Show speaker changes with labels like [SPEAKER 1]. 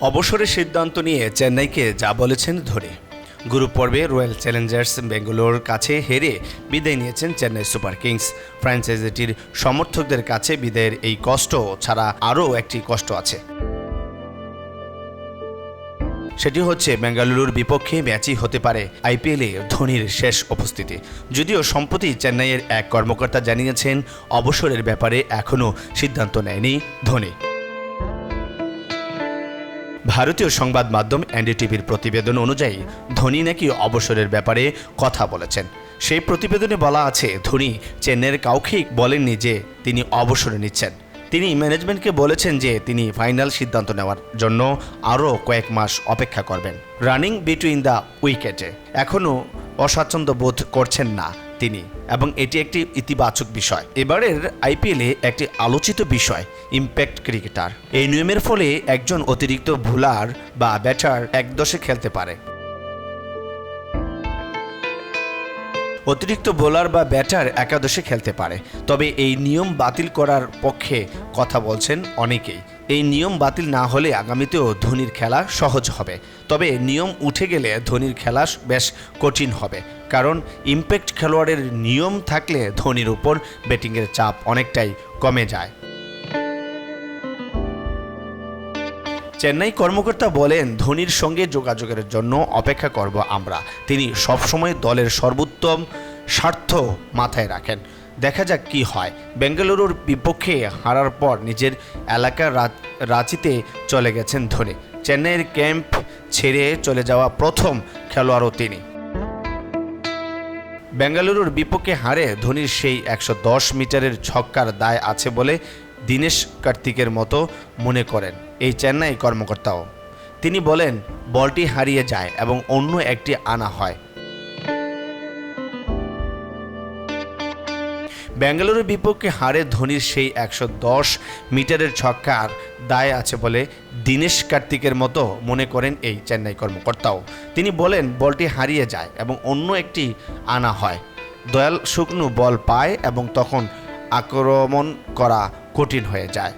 [SPEAKER 1] অবসরের সিদ্ধান্ত নিয়ে চেন্নাইকে যা বলেছেন ধরে গ্রুপ পর্বে রয়্যাল চ্যালেঞ্জার্স বেঙ্গালোর কাছে হেরে বিদায় নিয়েছেন চেন্নাই সুপার কিংস। ফ্র্যাঞ্চাইজিটির সমর্থকদের কাছে বিদায়ের এই কষ্ট ছাড়া আরও একটি কষ্ট আছে। সেটি হচ্ছে বেঙ্গালুরুর বিপক্ষে ম্যাচই হতে পারে আইপিএলে ধোনির শেষ উপস্থিতি। যদিও সম্প্রতি চেন্নাইয়ের এক কর্মকর্তা জানিয়েছেন, অবসরের ব্যাপারে এখনও সিদ্ধান্ত নেয়নি ধোনি। ভারতীয় সংবাদ মাধ্যম এনডিটিভির প্রতিবেদন অনুযায়ী, ধোনি নাকি অবসরের ব্যাপারে কথা বলেছেন। সেই প্রতিবেদনে বলা আছে, ধোনি চেন্নাইয়ের কাউকেই বলেননি যে তিনি অবসরে নিচ্ছেন। তিনি ম্যানেজমেন্টকে বলেছেন যে তিনি ফাইনাল সিদ্ধান্ত নেওয়ার জন্য আরও কয়েক মাস অপেক্ষা করবেন। রানিং বিটুইন দ্য উইকেটে। এখনও অস্বাচ্ছন্দ্য বোধ করছেন না তিনি এবং এটি একটি ইতিবাচক বিষয়। এবারের আইপিএলে একটি আলোচিত বিষয়, ইম্প্যাক্ট ক্রিকেটার। এই নিয়মের ফলে একজন অতিরিক্ত ভুলার বা ব্যাটার এক দশে খেলতে পারে। অতিরিক্ত বোলার বা ব্যাটার একাদশে খেলতে পারে। তবে এই নিয়ম বাতিল করার পক্ষে কথা বলছেন অনেকেই। এই নিয়ম বাতিল না হলে আগামীতেও ধোনির খেলা সহজ হবে। তবে নিয়ম উঠে গেলে ধোনির খেলা বেশ কঠিন হবে। কারণ ইম্প্যাক্ট খেলোয়াড়ের নিয়ম থাকলে ধোনির উপর ব্যাটিংয়ের চাপ অনেকটাই কমে যায়। চেন্নাই কর্মকর্তা বলেন, ধোনির সঙ্গে যোগাযোগের জন্য অপেক্ষা করব আমরা। তিনি সবসময় দলের সর্বোত্তম স্বার্থ মাথায় রাখেন। দেখা যাক কি হয়। বেঙ্গালুরুর বিপক্ষে হারার পর নিজের এলাকার রাঁচিতে চলে গেছেন ধোনি। চেন্নাইয়ের ক্যাম্প ছেড়ে চলে যাওয়া প্রথম খেলোয়াড়ও তিনি। বেঙ্গালুরুর বিপক্ষে হারে ধোনির সেই একশো দশ মিটারের ছক্কার দায় আছে বলে দীনেশ কার্তিকের মতো মনে করেন। এই চেন্নাই কর্মকর্তাও। তিনি বলেন, বলটি হারিয়ে যায় এবং অন্য একটি আনা হয়। বেঙ্গালুরুর বিপক্ষে হারে ধোনির সেই একশো দশ মিটারের ছক্কার দায় আছে বলে দীনেশ কার্তিকের মতো মনে করেন এই চেন্নাই কর্মকর্তাও। তিনি বলেন, বলটি হারিয়ে যায় এবং অন্য একটি আনা হয়। দয়াল শুকনো বল পায় এবং তখন আক্রমণ করা কঠিন হয়ে যায়।